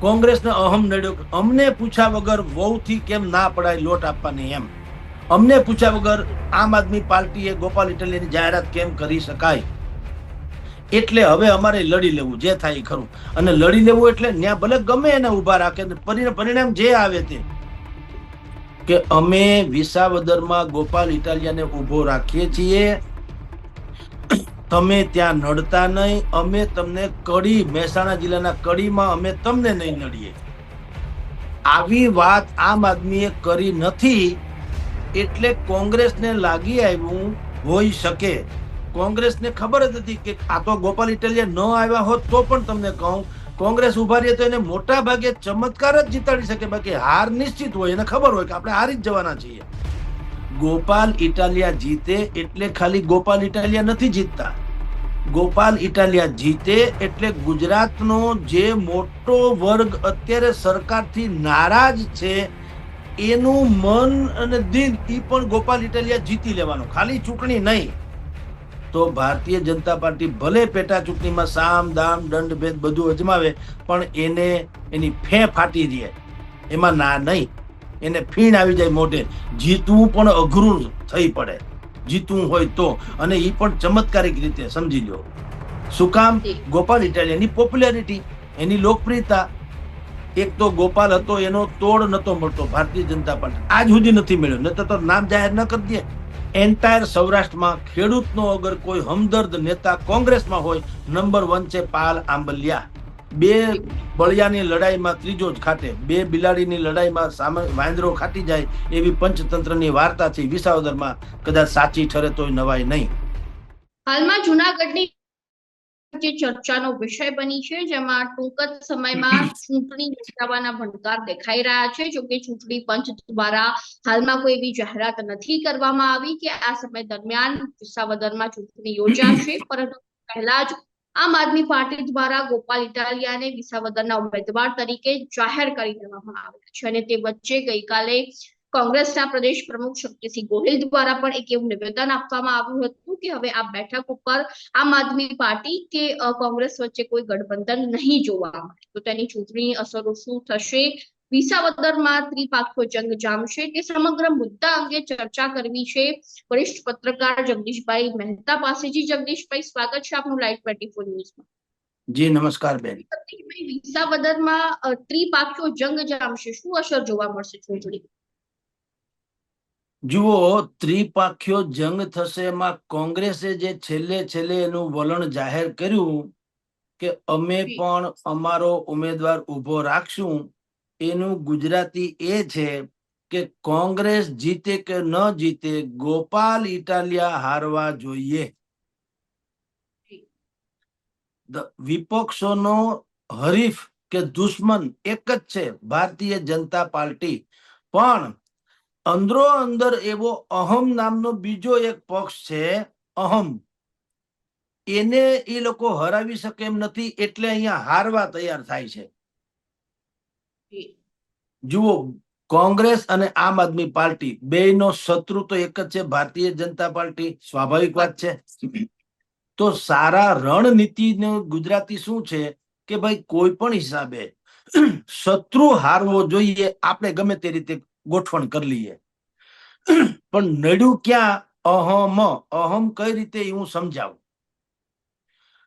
કોંગ્રેસને અહમ નડ્યો અમને પૂછ્યા વગર વહુથી કેમ ના પડાય લોટ આપવાની એમ. અમને પૂછ્યા વગર આમ આદમી પાર્ટીએ ગોપાલ ઇટલીની જાહેરાત કેમ કરી શકાય? એટલે હવે અમારે લડી લેવું, જે થાય ખરું. અને લડી લેવું એટલે ત્યાં ભલે ગમે એને ઊભા રાખે પરિણામ જે આવે તે. કે અમે વિસાવદરમાં ગોપાલ ઇટાલિયાને ઊભો રાખીએ છીએ તમે ત્યાં નડતા નહીં, અમે તમને કડી, મહેસાણા જિલ્લાના કડીમાં અમે તમને નહીં નડીએ. આવી વાત આમ આદમીએ કરી નથી, એટલે કોંગ્રેસને લાગી આવ્યું હોઈ શકે. કોંગ્રેસને ખબર જ હતી કે આ તો ગોપાલ ઇટાલિયા ન આવ્યા હોત તો પણ તમને કહું, કોંગ્રેસ ઊભા રહીએ તો એને મોટા ભાગે ચમત્કાર જ જીતાડી શકે, બાકી હાર નિશ્ચિત હોય, એને ખબર હોય કે આપણે હારી જ જવાના છીએ. ગોપાલ ઇટાલિયા જીતે એટલે ખાલી ગોપાલ ઇટાલિયા નથી જીતતા. ગોપાલ ઇટાલિયા જીતે એટલે ગુજરાતનો જે મોટો વર્ગ અત્યારે સરકારથી નારાજ છે, એનું મન અને દિલ એ પણ ગોપાલ ઇટાલિયા જીતી લેવાનું. ખાલી ચૂંટણી નહીં. તો ભારતીય જનતા પાર્ટી ભલે પેટા ચૂંટણીમાં સામ, દામ, દંડ, ભેદ બધું અજમાવે, પણ એને એની ફે ફાટી દે એમાં ના નહીં. એને ફીણ આવી જાય મોઢે. જીતવું પણ અઘરું થઈ પડે. જીતવું હોય તો. અને એ પણ ચમત્કારિક રીતે સમજી લો શું કામ. ગોપાલ ઇટાલિયાની પોપ્યુલારિટી એની લોકપ્રિયતા. એક તો ગોપાલ હતો એનો તોડ નતો મળતો ભારતીય જનતા પાર્ટી. આજ સુધી નથી મળ્યો. નહીતર તો નામ જાહેર ન કરી દે. એન્ટાયર સૌરાષ્ટ્રમાં ખેડૂતનો અગર કોઈ હમદર્દ નેતા કોંગ્રેસમાં હોય નંબર વન છે પાલ આંબલિયા. બે બળિયાની લડાઈમાં ત્રીજો જ ખાતે બે બિલાડીની લડાઈમાં સામે વાંદરો ખાટી જાય એવી પંચતંત્રની વાર્તા છે વિસાવદરમાં. કદાચ સાચી ઠરે તોય નવાય નહીં. હાલમાં જૂનાગઢની જે ચર્ચાનો વિષય બની છે જેમાં ટૂંક જ સમયમાં ચૂંટણી યોજાવાના ભણકાર દેખાઈ રહ્યા છે. જોકે ચૂંટણી પંચ દ્વારા હાલમાં કોઈ એવી જાહેરાત નથી કરવામાં આવી કે આ સમય દરમિયાન વિસાવદરમાં ચૂંટણી યોજાશે. પરંતુ પહેલા જ આમ આદમી પાર્ટી દ્વારા ગોપાલ ઇટાલિયાને વિસાવદરના ઉમેદવાર તરીકે જાહેર કરી દેવામાં આવ્યા છે અને તે વચ્ચે ગઈકાલે કોંગ્રેસના પ્રદેશ પ્રમુખ શક્તિસિંહ ગોહિલ દ્વારા પણ એક એવું નિવેદન આપવામાં આવ્યું હતું કે હવે આ બેઠક ઉપર આમ આદમી પાર્ટી કે કોંગ્રેસ વચ્ચે કોઈ ગઠબંધન નહીં જોવા મળે. તો તેની ચૂંટણી અસરો શું થશે? વિસાવદરમાં ત્રિપાખો જંગ જામશે તે સમગ્ર મુદ્દા અંગે ચર્ચા કરવી છે. વરિષ્ઠ પત્રકાર જગદીશભાઈ મહેતા પાસેથી. જગદીશભાઈ સ્વાગત છે આપનું લાઈવ ટ્વેન્ટી ફોર ન્યૂઝમાં. જી નમસ્કાર બેન. વિસાવદરમાં અ, જંગ જામશે શું અસર જોવા મળશે ચૂંટણી? જુઓ ત્રિપાખ્યો જંગ થશે એમાં કોંગ્રેસે જે છેલ્લે છેલ્લે એનું વલણ જાહેર કર્યું કે અમે પણ અમારો ઉમેદવાર ઊભો રાખશું. એનું ગુજરાતી એ છે કે કોંગ્રેસ જીતે કે ન જીતે ગોપાલ ઇટાલિયા હારવા જોઈએ. વિપક્ષોનો હરીફ કે દુશ્મન એક જ છે ભારતીય જનતા પાર્ટી. પણ અંદરો અંદર એવો અહમ નામનો બીજો એક પક્ષ છે અહમ. એને એ લોકો હરાવી શકે એમ નથી એટલે અહીંયા હારવા તૈયાર થાય છે. જુઓ, કોંગ્રેસ અને આમ આદમી પાર્ટી બેયનો શત્રુ તો એક જ છે, ભારતીય જનતા પાર્ટી સ્વાભાવિક વાત છે. તો સારા રણનીતિ ગુજરાતી શું છે કે ભાઈ કોઈ પણ હિસાબે શત્રુ હારવો જોઈએ, આપણે ગમે તે રીતે ગોઠવણ કરી લઈએ. પણ નડ્યું ક્યાં? અહમ. અહમ કઈ રીતે હું સમજાવું?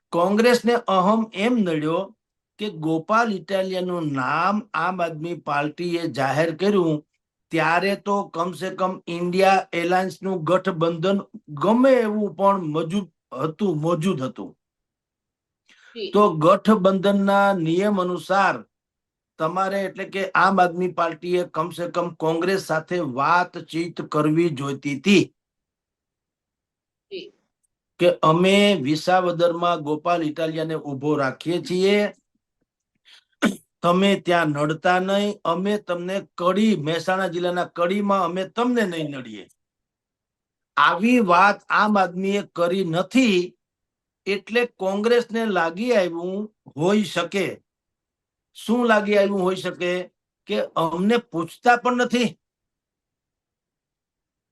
કોંગ્રેસને અહમ એમ નડ્યો કે ગોપાલ ઇટાલિયાનું નામ આમ આદમી પાર્ટીએ જાહેર કર્યું ત્યારે તો કમસે કમ ઇન્ડિયા એલાયન્સનું ગઠબંધન ગમે એવું પણ મજૂદ હતું મોજૂદ હતું. તો ગઠબંધનના નિયમ અનુસાર તમારે એટલે કે આમ આદમી પાર્ટીએ કમસે કમ કોંગ્રેસ સાથે વાતચીત કરવી જોઈતી હતી. કે અમે વિસાવદરમાં ગોપાલ ઇટાલિયાને ઊભો રાખીએ છીએ તમે ત્યાં નડતા નહીં, અમે તમને કડી, મહેસાણા જિલ્લાના કડીમાં અમે તમને નહીં નડીએ. આવી વાત આમ આદમીએ કરી નથી, એટલે કોંગ્રેસને લાગી આવ્યું હોઈ શકે. શું લાગી આવ્યું હોઈ શકે? કે અમને પૂછતા પણ નથી.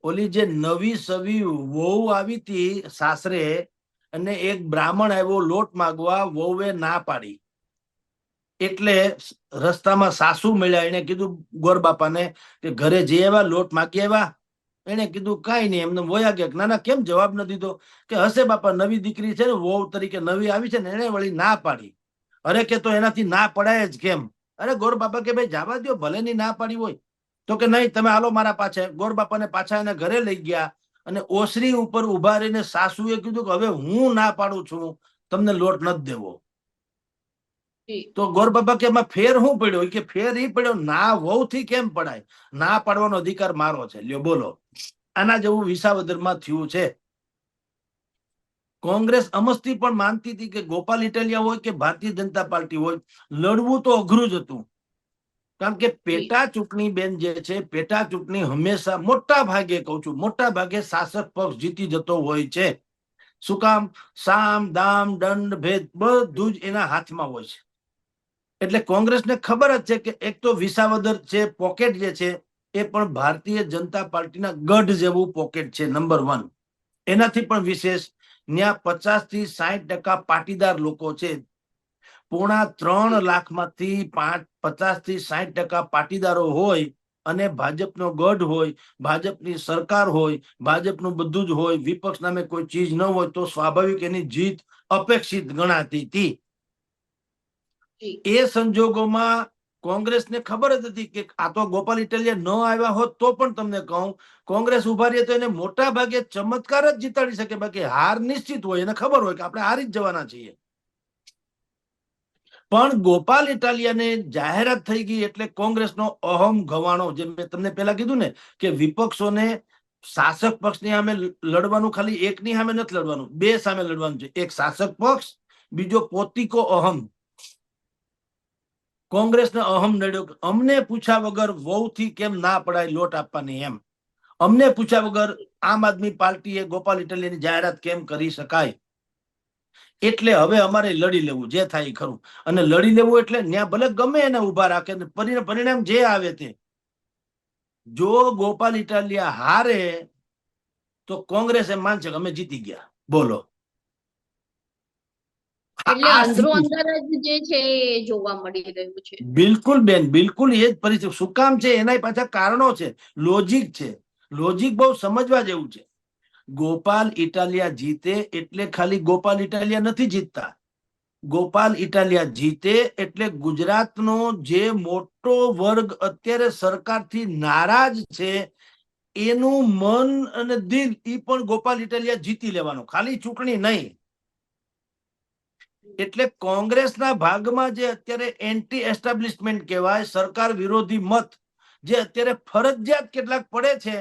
ઓલી જે નવી સવી વહુ આવી હતી સાસરે, અને એક બ્રાહ્મણ આવ્યો લોટ માગવા, વહુએ ના પાડી. એટલે રસ્તામાં સાસુ મળ્યા એને કીધું, ગોર બાપાને કે ઘરે જઈ આવ્યા, લોટ માગી આવ્યા. એને કીધું, કાંઈ નહીં. એમને વોયા ગયા ના ના, કેમ જવાબ ન દીધો? કે, હશે બાપા, નવી દીકરી છે ને, વહુ તરીકે નવી આવી છે ને, એને વળી ના પાડી. અરે કે, તો એનાથી ના પડાય જ કેમ? અરે, ગોર બાપા કે, ભાઈ, જવા દો ભલે ની ના પાડી હોય. તો કે, નહીં, તમે હાલો મારા પાછે. ગોર બાપાને પાછા એને ઘરે લઈ ગયા અને ઓસરી ઉપર ઊભા રહીને સાસુએ કીધું કે, હવે હું ના પાડું છું, તમને લોટ નથી દેવો. તો ગોર બાબા કે એમાં ફેર શું પડ્યો? કે ફેર એ પડ્યો ના વહુ થી કેમ પડાય? ના પાડવાનો અધિકાર મારો છે. લ્યો બોલો. આના જેવું વિસાવદરમાં થયું છે. કોંગ્રેસ અમસ્તી પણ માનતી હતી કે ગોપાલ ઇટાલિયા હોય કે ભારતીય જનતા પાર્ટી હોય લડવું તો અઘરું જ હતું. કારણ કે પેટા ચૂંટણી બેન જે છે પેટા ચૂંટણી હંમેશા મોટા ભાગે કહું છું મોટા ભાગે શાસક પક્ષ જીતી જતો હોય છે. શું કામ? સામ દામ દંડ ભેદ બધું જ એના હાથમાં હોય છે. એટલે કોંગ્રેસને ખબર જ છે કે એક તો વિસાવદર છે પોકેટ જે છે, એ પણ ભારતીય જનતા પાર્ટીના ગઢ જેવું પોકેટ છે નંબર વન એનાથી પણ વિશેષ ત્યાં પચાસથી સાહીઠ ટકા પાટીદાર લોકો છે પોણા ત્રણ લાખમાંથી પાંચ પચાસથી સાહીઠ ટકા પાટીદારો હોય અને ભાજપનો ગઢ હોય, ભાજપની સરકાર હોય, ભાજપનું બધું જ હોય, વિપક્ષ નામે કોઈ ચીજ ન હોય, તો સ્વાભાવિક એની જીત અપેક્ષિત ગણાતી હતી. એ સંજોગોમાં કોંગ્રેસને ખબર જ હતી કે આ તો ગોપાલ ઇટાલિયા ન આવ્યા હોત તો પણ તમને કહું, કોંગ્રેસ ઊભા રહી તો એને મોટા ભાગે ચમત્કાર જ જીતાડી શકે, બાકી હાર નિશ્ચિત હોય, એને ખબર હોય કે આપણે હારી જ જવાના છીએ. પણ ગોપાલ ઇટાલિયાને જાહેરાત થઈ ગઈ એટલે કોંગ્રેસનો અહમ ગવાણો, જે મેં તમને પહેલા કીધું ને, કે વિપક્ષોને શાસક પક્ષની સામે લડવાનું ખાલી એકની સામે નથી લડવાનું, બે સામે લડવાનું છે. એક શાસક પક્ષ, બીજો પોતિકો અહમ. કોંગ્રેસને અહમ નડ્યો અમને પૂછ્યા વગર વહુથી કેમ ના પડાય લોટ આપવાની એમ. અમને પૂછ્યા વગર આમ આદમી પાર્ટીએ ગોપાલ ઇટલીની જાહેરાત કેમ કરી શકાય? એટલે હવે અમારે લડી લેવું, જે થાય ખરું. અને લડી લેવું એટલે ત્યાં ભલે ગમે એને ઊભા રાખે પરિણામ જે આવે તે. જો ગોપાલ ઇટાલિયા હારે, તો કોંગ્રેસ એમ માનશે કે અમે જીતી ગયા. બોલો. એટલે અંદરો અંદર જ જે છે એ જોવા મળી રહ્યું છે. બિલકુલ બેન બિલકુલ એ જ પરિસ્થિતિ. શું કામ છે? એના પાછા કારણો છે. લોજિક છે. લોજિક બહુ સમજવા જેવું છે. ગોપાલ ઇટાલિયા જીતે એટલે ખાલી ગોપાલ ઇટાલિયા નથી જીતતા. ગોપાલ ઇટાલિયા જીતે એટલે ગુજરાતનો જે મોટો વર્ગ અત્યારે સરકારથી નારાજ છે એનું મન અને દિલ એ પણ ગોપાલ ઇટાલિયા જીતી લેવાનું. ખાલી ચૂંટણી નહીં. એટલે કોંગ્રેસના ભાગમાં જે અત્યારે એન્ટી એસ્ટાબ્લિશમેન્ટ કહેવાય સરકાર વિરોધી મત જે અત્યારે ફરજિયાત કેટલાક પડે છે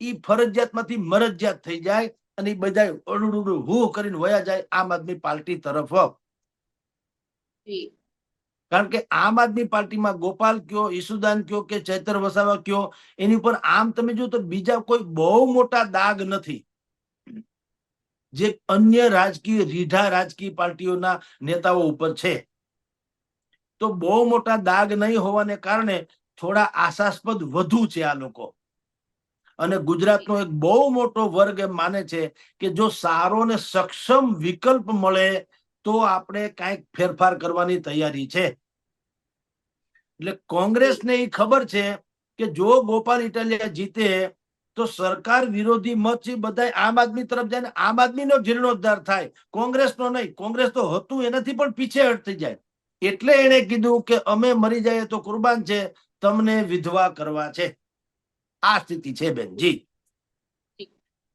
એ ફરજિયાતમાંથી મરજિયાત થઈ જાય અને બધા અડુડુડું હુ કરીને વયા જાય આમ આદમી પાર્ટી તરફ. કારણ કે આમ આદમી પાર્ટીમાં ગોપાલ કયો ઈસુદાન કયો કે ચૈતર વસાવા કયો એની ઉપર આમ તમે જો તો બીજા કોઈ બહુ મોટા દાગ નથી. જે અન્ય રાજકીય, રીઢા રાજકીય પાર્ટીઓના નેતાઓ ઉપર છે. તો બહુ મોટા દાગ નહીં હોવાને કારણે થોડા આશાસ્પદ વધુ છે આ લોકો. અને ગુજરાતનો એક બહુ મોટો વર્ગ એમ માને છે કે જો સારો ને સક્ષમ વિકલ્પ મળે તો આપણે કાંઈક ફેરફાર કરવાની તૈયારી છે. એટલે કોંગ્રેસને એ ખબર છે કે જો ગોપાલ ઇટાલિયા જીતે તો સરકાર વિરોધી મત છે બધા આમ આદમી તરફ જાય ને આમ આદમીનો જીર્ણોદ્ધાર થાય. કોંગ્રેસનો નહીં કોંગ્રેસ તો હતું એનાથી પણ પીછેહટ થઈ જાય. એટલે એને કીધું કે અમે મરી જઈએ તો કુરબાન છે તમને વિધવા કરવા છે. આ સ્થિતિ છે બેનજી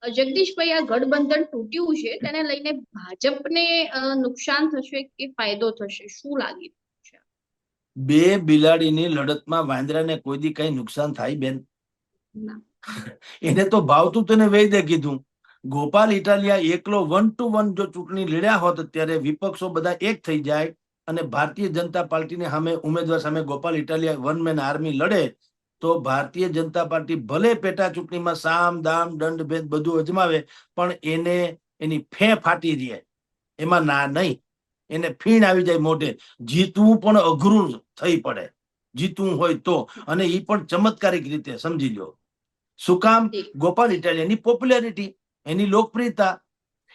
જગદીશભાઈ આ ગઠબંધન તૂટ્યું છે તેને લઈને ભાજપને નુકસાન થશે કે ફાયદો થશે? શું લાગી છે? બે બિલાડીની લડતમાં વાંદરાને કોઈ દી કઈ નુકસાન થાય બેન? ના. એને તો ભાવતું તેને વૈદે કીધું. ગોપાલ ઇટાલિયા એકલો વન ટુ વન જો ચૂંટણી લડ્યા હોત ત્યારે વિપક્ષો બધા એક થઈ જાય અને ભારતીય જનતા પાર્ટીને સામે ઉમેદવાર સામે Gopal Italia one man army લડે, તો ભારતીય જનતા પાર્ટી ભલે પેટા ચૂંટણીમાં સામ, દામ, દંડ, ભેદ બધું અજમાવે, પણ એને એની ફે ફાટી રહે એમાં ના નહીં. એને ફીણ આવી જાય મોઢે. જીતવું પણ અઘરું થઈ પડે. જીતવું હોય તો. અને એ પણ ચમત્કારિક રીતે, સમજી લો શું કામ. ગોપાલ ઇટાલિયાની. પોપ્યુલારિટી એની લોકપ્રિયતા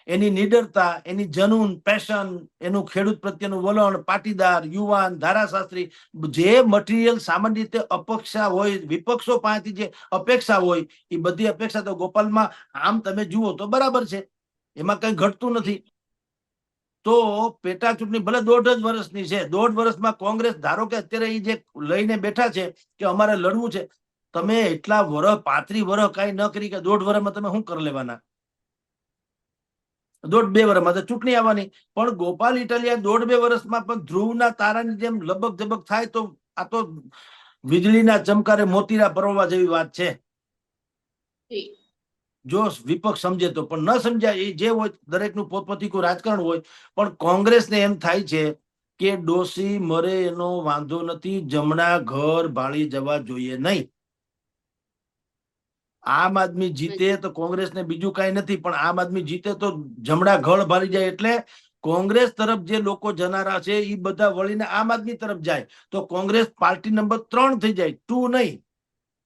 એની નિડરતા એની જનૂન પેશન એનું ખેડૂત પ્રત્યેનું વલણ પાટીદાર યુવાન ધારાશાસ્ત્રી જે મટીરિયલ સામાન્ય રીતે અપેક્ષા હોય વિપક્ષો પાસેથી જે અપેક્ષા હોય એ બધી અપેક્ષા તો ગોપાલમાં આમ તમે જુઓ તો બરાબર છે. એમાં કઈ ઘટતું નથી. તો પેટા ચૂંટણી ભલે દોઢ જ વર્ષની છે દોઢ વર્ષમાં કોંગ્રેસ ધારો કે અત્યારે એ જે લઈને બેઠા છે કે અમારે લડવું છે તમે એટલા વર્ષ પાંત્રી વર્ષ કઈ ન કરી કે દોઢ વર્ષમાં તમે શું કરી લેવાના? દોઢ બે વર્ષમાં તો ચૂંટણી આવવાની. પણ ગોપાલ ઇટાલિયા દોઢ બે વર્ષમાં પણ ધ્રુવના તારાની જેમ લબક જબક થાય તો આ તો વીજળીના ચમકારે મોતીરા પરવવા જેવી વાત છે. જો. વિપક્ષ સમજે તો પણ ન સમજાય એ જે હોય દરેકનું પોતપોતીકું રાજકારણ હોય. પણ કોંગ્રેસને એમ થાય છે કે ડોસી મરે એનો વાંધો નથી જમણા ઘર ભાળી જવા જોઈએ નહીં. આમ આદમી જીતે તો કોંગ્રેસને બીજું કઈ નથી પણ આમ આદમી જીતે તો જમણા ઘળ ભરી જાય એટલે કોંગ્રેસ તરફ જે લોકો જનારા છે એ બધા વળીને આમ આદમી તરફ જાય. તો કોંગ્રેસ પાર્ટી નંબર ત્રણ થઈ જાય ટુ નહીં.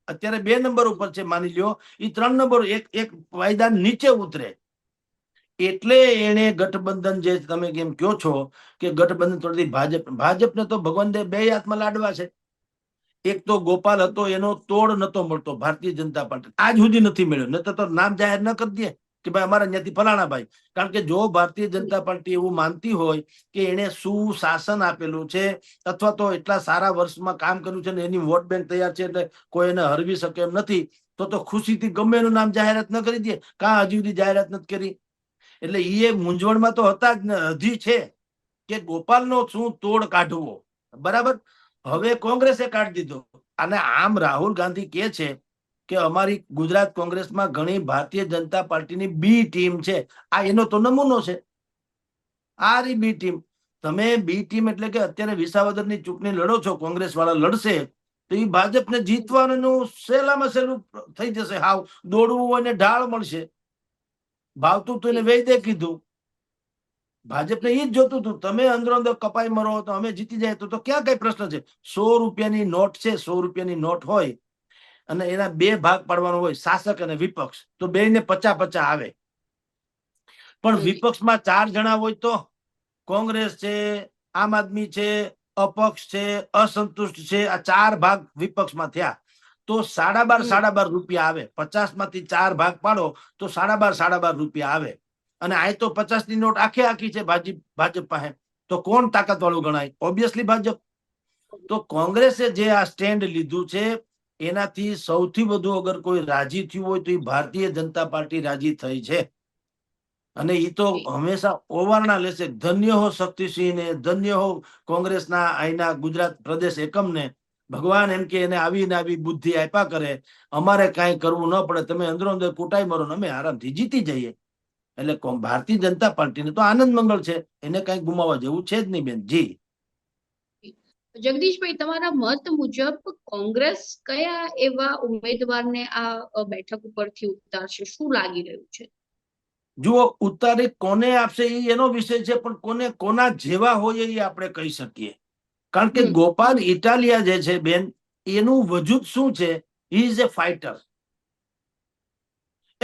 અત્યારે બે નંબર ઉપર છે માની લ્યો. એ ત્રણ નંબર એક એક વાયદા નીચે ઉતરે. એટલે એને ગઠબંધન જે તમે કેમ કયો છો કે ગઠબંધન તોડતી ભાજપ ભાજપને તો ભગવાન દે બે હાથમાં લાડવા છે. એક તો ગોપાલ હતો, એનો તોડ નતો મળતો ભારતીય જનતા પાર્ટી. આજ સુધી નથી મળ્યો. ન તો નામ જાહેર ન કરી દે કે ભાઈ અમારા અહીંયાથી ફલાણા ભાઈ. કારણ કે જો ભારતીય જનતા પાર્ટી એવું માનતી હોય કે એને સુશાસન આપેલું છે, અથવા તો એટલા સારા વર્ષમાં કામ કર્યું છે ને એની વોટ બેંક તૈયાર છે એટલે કોઈ એને હરવી શકે એમ નથી, તો તો ખુશીથી ગમે એનું નામ જાહેરાત ન કરી દે. કાં હજી સુધી જાહેરાત નથી કરી? એટલે એ મૂંઝવણમાં તો હતા જ હજી છે કે ગોપાલનો શું તોડ કાઢવો? બરાબર? હવે કોંગ્રેસે કાઢી દીધો. અને આમ રાહુલ ગાંધી કે છે કે અમારી ગુજરાત કોંગ્રેસમાં ઘણી ભારતીય જનતા પાર્ટીની બી ટીમ છે. આ એનો તો નમૂનો છે. આ રી બી ટીમ. તમે બી ટીમ એટલે કે અત્યારે વિસાવદરની ચૂંટણી લડો છો કોંગ્રેસ વાળા લડશે, તો એ ભાજપને જીતવાનું સહેલામાં સહેલું થઈ જશે. હાવ દોડવું હોય ને ઢાળ મળશે. ભાવતું તો એને વૈદે કીધું. ભાજપને એ જ જોતું હતું તમે અંદરો અંદર કપાઈ મરો તો અમે જીતી જાય. તો તો ક્યાં કઈ પ્રશ્ન છે? સો રૂપિયાની નોટ છે સો રૂપિયાની નોટ હોય અને એના બે ભાગ પાડવાનો હોય શાસક અને વિપક્ષ. તો બે ને પચા પચા આવે. પણ વિપક્ષમાં ચાર જણા હોય તો કોંગ્રેસ છે આમ આદમી છે અપક્ષ છે અસંતુષ્ટ છે આ ચાર ભાગ વિપક્ષમાં થયા. તો સાડા બાર સાડા બાર રૂપિયા આવે. પચાસમાંથી ચાર ભાગ પાડો તો સાડા બાર સાડા બાર રૂપિયા આવે. અને આ તો પચાસની નોટ આખે આખી છે ભાજપ ભાજપ પાસે. તો કોણ તાકાત વાળું ગણાય? ઓબ્વિયસલી ભાજપ. તો કોંગ્રેસે જે આ સ્ટેન્ડ લીધું છે, એનાથી સૌથી વધુ અગર કોઈ રાજી થયું હોય તો એ ભારતીય જનતા પાર્ટી રાજી થઈ છે. અને એ તો હંમેશા ઓવારણા લેશે. ધન્ય હો શક્તિસિંહ ને ધન્ય હો કોંગ્રેસના અહીંના ગુજરાત પ્રદેશ એકમને. ભગવાન એમ કે એને આવીને આવી બુદ્ધિ આપ્યા કરે. અમારે કાંઈ કરવું ન પડે. તમે અંદરો અંદર કૂટાઈ મરો ને અમે આરામથી જીતી જઈએ. એટલે ભારતીય જનતા પાર્ટીને તો આનંદ મંગળ છે. એને કઈ ગુમાવવા જેવું છે જ નહીં બેન. જી. જગદીશભાઈ તમારા મત મુજબ કોંગ્રેસ કયા એવા ઉમેદવારને આ બેઠક ઉપરથી ઉતારશે? શું લાગી રહ્યું છે? જુઓ ઉતારી કોને આપશે એ એનો વિષય છે પણ કોને કોના જેવા હોય એ આપણે કહી શકીએ. કારણ કે ગોપાલ ઇટાલિયા જે છે બેન એનું વજૂદ શું છે? હી ઇઝ એ ફાઇટર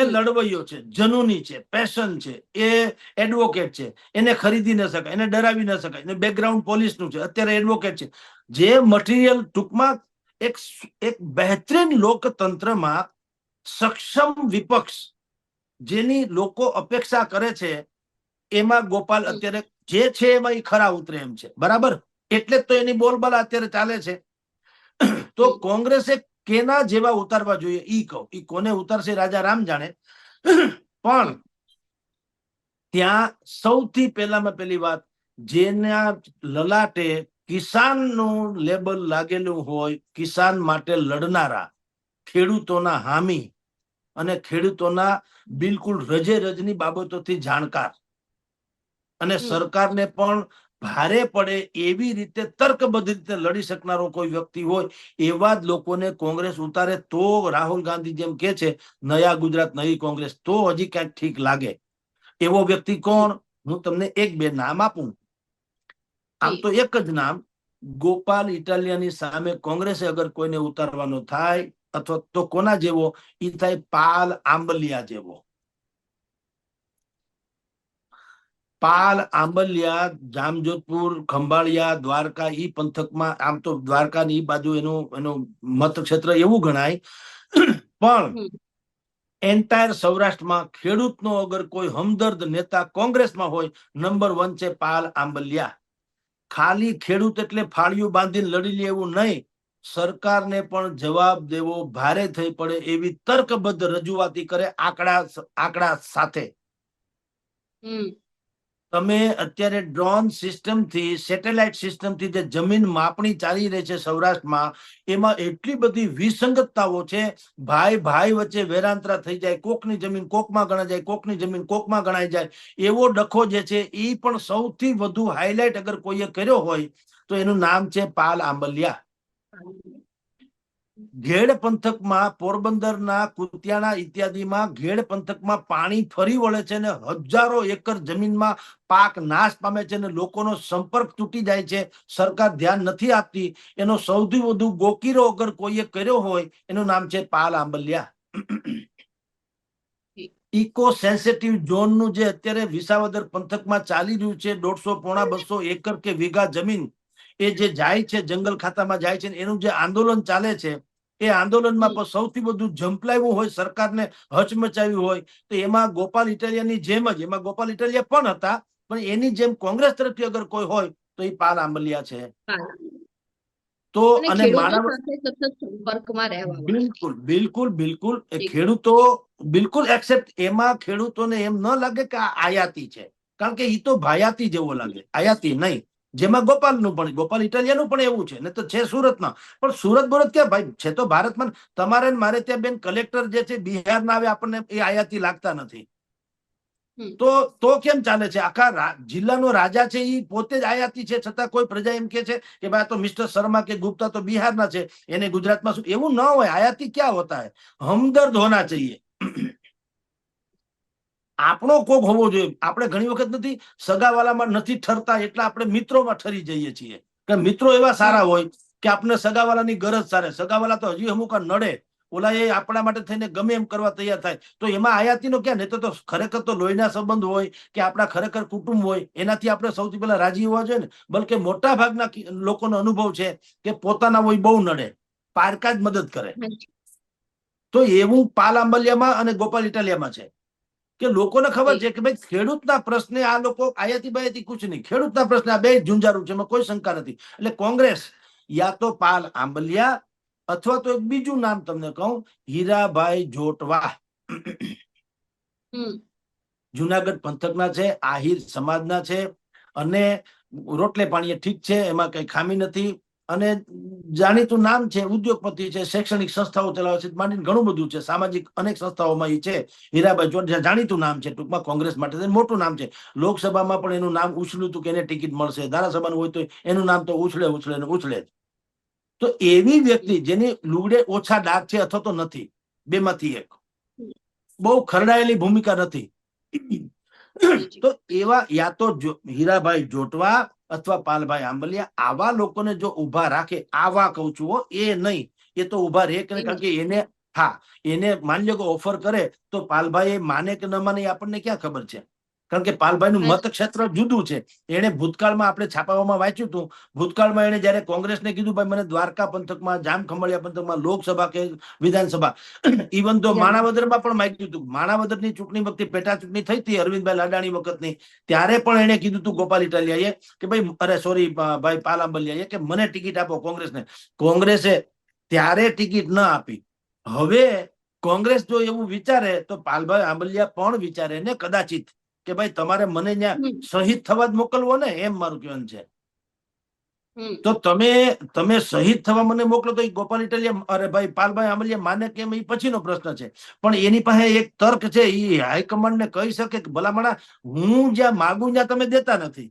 એ લડવૈયો છે, જનુની છે, પેશન છે, એ એડવોકેટ છે. એને ખરીદી ન શકાય, એને ડરાવી ન શકાય. એને બેકગ્રાઉન્ડ પોલીસનું છે, અત્યારે એડવોકેટ છે. જે મટીરિયલ ટૂંકમાં એક એક બહેતરીન લોકતંત્રમાં સક્ષમ વિપક્ષ જેની લોકો અપેક્ષા કરે છે, એમાં ગોપાલ અત્યારે જે છે એમાં એ ખરા ઉતરે એમ છે. બરાબર? એટલે જ તો એની બોલબાલા અત્યારે ચાલે છે. તો. કોંગ્રેસે કેના જેવા ઉતારવા જોઈએ? ઈ કહો. ઈ કોને ઉતારશે? રાજા રામ જાણે. પણ ત્યાં સૌથી પહેલામાં પહેલી વાત જેના લલાટે કિસાનનું લેબલ લાગેલું હોય કિસાન માટે લડનારા ખેડૂતોના હામી અને ખેડૂતોના બિલકુલ રજે રજની બાબતોથી જાણકાર. અને. સરકારને પણ ભારે પડે એવી રીતે તર્કબદ્ધ રીતે લડી શકનારો કોઈ વ્યક્તિ હોય, એવા જ લોકોને કોંગ્રેસ ઉતારે તો રાહુલ ગાંધી જેમ કે છે, નયા ગુજરાત, નવી કોંગ્રેસ. તો હજી ક્યાંક ઠીક લાગે. એવો વ્યક્તિ કોણ? હું તમને એક બે નામ આપું. આમ તો એક જ નામ, ગોપાલ ઇટાલિયાની સામે કોંગ્રેસે અગર કોઈને ઉતારવાનો થાય, અથવા તો કોના જેવો? એ થાય પાલ આંબલિયા જેવો. પાલ આંબલિયા જામજોધપુર ખંભાળિયા દ્વારકા ઈ પંથકમાં આમ તો દ્વારકા ની ઈ બાજુ એનું એનું મત ક્ષેત્ર એવું ગણાય. પણ એન્ટાયર સૌરાષ્ટ્રમાં ખેડૂતનો અગર કોઈ હમદર્દ નેતા કોંગ્રેસમાં હોય નંબર વન છે પાલ આંબલિયા. ખાલી ખેડૂત એટલે ફાળિયું બાંધીને લડી લે એવું નહીં. સરકારને પણ જવાબ દેવો ભારે થઈ પડે એવી તર્કબદ્ધ રજૂઆતી કરે આંકડા આંકડા સાથે. તમે અત્યારે ડ્રોન સિસ્ટમથી, સેટેલાઇટ સિસ્ટમથી જે જમીન માપણી ચાલી રહી છે સૌરાષ્ટ્રમાં, એમાં એટલી બધી વિસંગતતાઓ છે, ભાઈ ભાઈ વચ્ચે વેરાંતરા થઈ જાય, કોકની જમીન કોકમાં ગણાય જાય, કોકની જમીન કોકમાં ગણાઈ જાય, એવો ડખો જે છે એ પણ સૌથી વધુ હાઇલાઇટ અગર કોઈએ કર્યો હોય, તો એનું નામ છે પાલ આંબલિયા. ઘેડ પંથકમાં, પોરબંદરના, કુતિયાણા ઇત્યાદિમાં ઘેડ પંથકમાં પાણી ફરી વળે છે ને હજારો એકર જમીનમાં પાક નાશ પામે છે ને લોકોનો સંપર્ક તૂટી જાય છે. સરકાર ધ્યાન નથી આપતી. એનો સૌથી વધુ ગોકીરો અગર કોઈએ કર્યો હોય, એનું નામ છે પાલ આંબલિયા. ઇકો સેન્સિટિવ ઝોનનું જે અત્યારે વિસાવદર પંથકમાં ચાલી રહ્યું છે, દોઢસો પોણા બસો એકર કે વીઘા જમીન, એ જે જાય છે, જંગલ ખાતામાં જાય છે એનું જે આંદોલન ચાલે છે એ આંદોલનમાં પણ સૌથી વધુ ઝંપલાવ્યું હોય સરકારને હચમચાવ્યું હોય તો એમાં ગોપાલ ઇટાલિયાની જેમ જ એમાં ગોપાલ ઇટાલિયા પણ હતા પણ એની જેમ કોંગ્રેસ તરફથી અગર કોઈ હોય તો એ પાલ આંબલિયા છે. તો અને માનવ. બિલકુલ બિલકુલ બિલકુલ. એ ખેડૂતો બિલકુલ એક્સેપ્ટ એમાં ખેડૂતોને એમ ન લાગે કે આ આયાતી છે. કારણ કે એ તો ભાયાતી જેવો લાગે આયાતી નહીં. જેમાં ગોપાલનું પણ ગોપાલ ઇટાલિયાનું પણ એવું છે. ને તો છે સુરતમાં. પણ સુરત બોરત ક્યાં? ભાઈ છે તો ભારતમાં. તમારે મારે ત્યાં બેન કલેક્ટર જે છે બિહારના આવે આપણને એ આયાતી લાગતા નથી. તો તો કેમ ચાલે છે? આખા જિલ્લાનો રાજા છે એ પોતે જ આયાતી છે છતાં કોઈ પ્રજા એમ કે છે કે ભાઈ તો મિસ્ટર શર્મા કે ગુપ્તા તો બિહારના છે. એને ગુજરાતમાં શું એવું ન હોય. આયાતી ક્યાં હોતા હે? હમદર્દ હોના ચાહીએ. આપણો કોક હોવો જોઈએ. આપણે ઘણી વખત નથી સગાવાલામાં નથી ઠરતા એટલે આપણે મિત્રોમાં ઠરી જઈએ છીએ. કે મિત્રો એવા સારા હોય કે આપણે સગાવાલાની ગરજ સારે. સગાવાલા તો હજી અમુક નડે. ઓલા એ આપણા માટે થઈને ગમે એમ કરવા તૈયાર થાય. તો એમાં આયાતીનો ક્યાં? નહીં તો ખરેખર તો લોહીના સંબંધ હોય કે આપણા ખરેખર કુટુંબ હોય એનાથી આપણે સૌથી પહેલા રાજી હોવા જોઈએ ને. બલકે મોટા ભાગના લોકોનો અનુભવ છે કે પોતાના હોય બહુ નડે. પારકા જ મદદ કરે. તો એવું પાલ આંબલિયામાં અને ગોપાલ ઇટાલિયામાં છે. કે લોકોને ખબર છે કે ભાઈ ખેડૂતના પ્રશ્ને આ લોકો આયાતી બાયાતી કુછ નહીં. ખેડૂતના પ્રશ્ને આ બે ઝુંઝારું છે એમાં કોઈ શંકા નથી. એટલે કોંગ્રેસ યા તો પાલ આંબલિયા અથવા તો એક બીજું નામ તમને કહું હીરાભાઈ જોટવા. જુનાગઢ પંથકના છે આહિર સમાજના છે અને રોટલે પાણીએ ઠીક છે એમાં કઈ ખામી નથી. અને જાણીતું નામ છે ઉદ્યોગપતિ છે શૈક્ષણિક સંસ્થાઓ ચલાવે છે માંડીને ઘણું બધું છે સામાજિક અનેક સંસ્થાઓમાં એ છે હીરાબાઈ ચોટ જાણીતું નામ છે ટૂંકમાં કોંગ્રેસ માટે મોટું નામ છે. લોકસભામાં પણ એનું નામ ઉછળ્યું હતું કે એને ટિકિટ મળશે ધારાસભાનું હોય તો એનું નામ તો ઉછળે ઉછળે ને ઉછળે તો એવી વ્યક્તિ જેની લુગડે ઓછા ડાઘ છે અથવા તો નથી બેમાંથી એક. બહુ ખરડાયેલી ભૂમિકા નથી. તો એવા યા તો હીરાભાઈ જોટવા અથવા પાલભાઈ આંબલિયા, આવા લોકોને જો ઊભા રાખે, આવા કઉ છું એ નહીં. એ તો ઊભા રહે કારણ કે એને, હા, એને માની લો કે ઓફર કરે, તો પાલભાઈ માને કે ન માને આપણને ક્યાં ખબર છે? કારણ કે પાલભાઈનું હા. મત ક્ષેત્ર જુદું છે. એને ભૂતકાળમાં આપણે છાપાઓમાં વાંચ્યું હતું. ભૂતકાળમાં એને જયારે કોંગ્રેસને કીધું ભાઈ મને દ્વારકા પંથકમાં જામ ખંભાળિયા પંથકમાં લોકસભા કે વિધાનસભા. ઇવન તો માણાવદરમાં પણ માંગ્યું હતું. માણાવદરની ચૂંટણી વખતે પેટા ચૂંટણી થઈ હતી અરવિંદભાઈ લાડાણી વખતની. ત્યારે પણ એને કીધું હતું ગોપાલ ઇટાલિયાએ કે ભાઈ અરે સોરી ભાઈ પાલાંબલિયાએ કે મને ટિકિટ આપો કોંગ્રેસને. કોંગ્રેસે ત્યારે ટિકિટ ન આપી. હવે કોંગ્રેસ જો એવું વિચારે તો પાલભાઈ આંબલિયા પણ વિચારે ને કદાચિત. કે ભાઈ તમારે મને ત્યાં શહીદ થવા જ મોકલવો ને એમ મારું કહેવાનું છે. તો તમે તમે શહીદ થવા મને મોકલો તો એ ગોપાલ ઇટાલિયા અરે ભાઈ પાલભાઈ અમલિયા માને કેમ એ પછીનો પ્રશ્ન છે. પણ એની પાસે એક તર્ક છે એ હાઈકમાન્ડ ને કહી શકે કે ભલામણા હું જ્યાં માગું ત્યાં તમે દેતા નથી.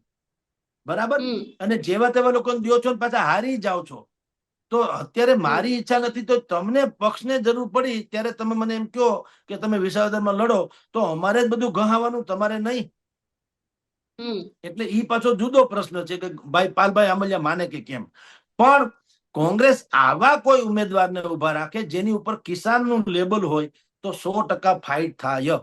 બરાબર? અને જેવા તેવા લોકોને દો છો પાછા હારી જાઓ છો. તો અત્યારે મારી ઈચ્છા નથી તો તમને પક્ષને જરૂર પડી ત્યારે તમે મને એમ કહો કે તમે વિસાવદરમાં લડો તો અમારે જ બધું ગહાવાનું તમારે નહીં. હમ. એટલે ઈ પાછો જુદો પ્રશ્ન છે કે ભાઈ પાલભાઈ અમલિયા માને કે કેમ? પણ કોંગ્રેસ આવા કોઈ ઉમેદવારને ઊભા રાખે જેની ઉપર કિસાનનું લેબલ હોય તો સો ટકા ફાઇટ થાય.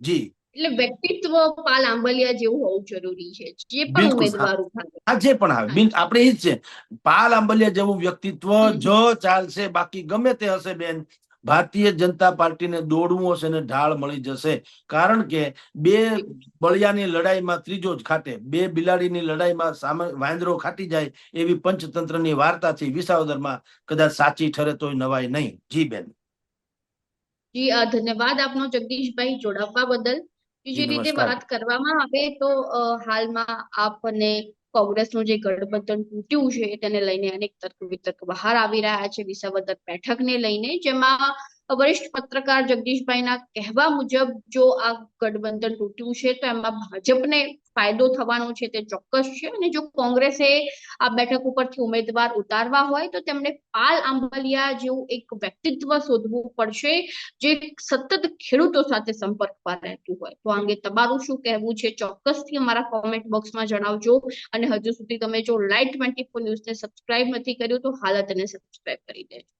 જી. એટલે વ્યક્તિત્વ પાલ આંબલિયા જેવું હોવું જરૂરી છે જે પણ ઉમેદવાર આ જે પણ આવે. બિન આપણે એ જ છે. પાલ આંબલિયા જેવું વ્યક્તિત્વ. જો ચાલશે બાકી ગમે તે હશે બેન ભારતીય જનતા પાર્ટીને દોડવું હશે ને ઢાળ મળી જશે. કારણ કે બે બળિયાની લડાઈમાં ત્રીજો જ ખાટે બે બિલાડીની લડાઈમાં સામે વાંદરો ખાટી જાય એવી પંચતંત્રની વાર્તા છે. વિસાવદરમાં કદાચ સાચી ઠરે તોય નવાય નહીં. જી બેન. જી ધન્યવાદ આપનો જગદીશભાઈ જોડાવવા બદલ. જી, રીતે. વાત કરવામાં આવે તો હાલમાં આપ અને કોંગ્રેસનું જે ગઠબંધન તૂટ્યું છે તેને લઈને અનેક તર્ક વિતર્ક બહાર આવી રહ્યા છે વિસાવદર બેઠકને લઈને જેમાં વરિષ્ઠ પત્રકાર જગદીશભાઈના કહેવા મુજબ જો આ ગઠબંધન તૂટ્યું છે તો એમાં ભાજપને ફાયદો થવાનો છે તે ચોક્કસ છે. અને જો કોંગ્રેસે આ બેઠક ઉપરથી ઉમેદવાર ઉતારવા હોય તો તેમણે પાલ આંબલિયા જેવું એક વ્યક્તિત્વ શોધવું પડશે જે સતત ખેડૂતો સાથે સંપર્કમાં રહેતું હોય. તો અંગે તમારું શું કહેવું છે? ચોક્કસથી અમારા કોમેન્ટ બોક્સમાં જણાવજો. અને હજુ સુધી તમે જો લાઈટ ટ્વેન્ટી ફોર ન્યૂઝને સબસ્ક્રાઇબ નથી કર્યું તો હાલ જ તેને સબસ્ક્રાઇબ કરી દેજો.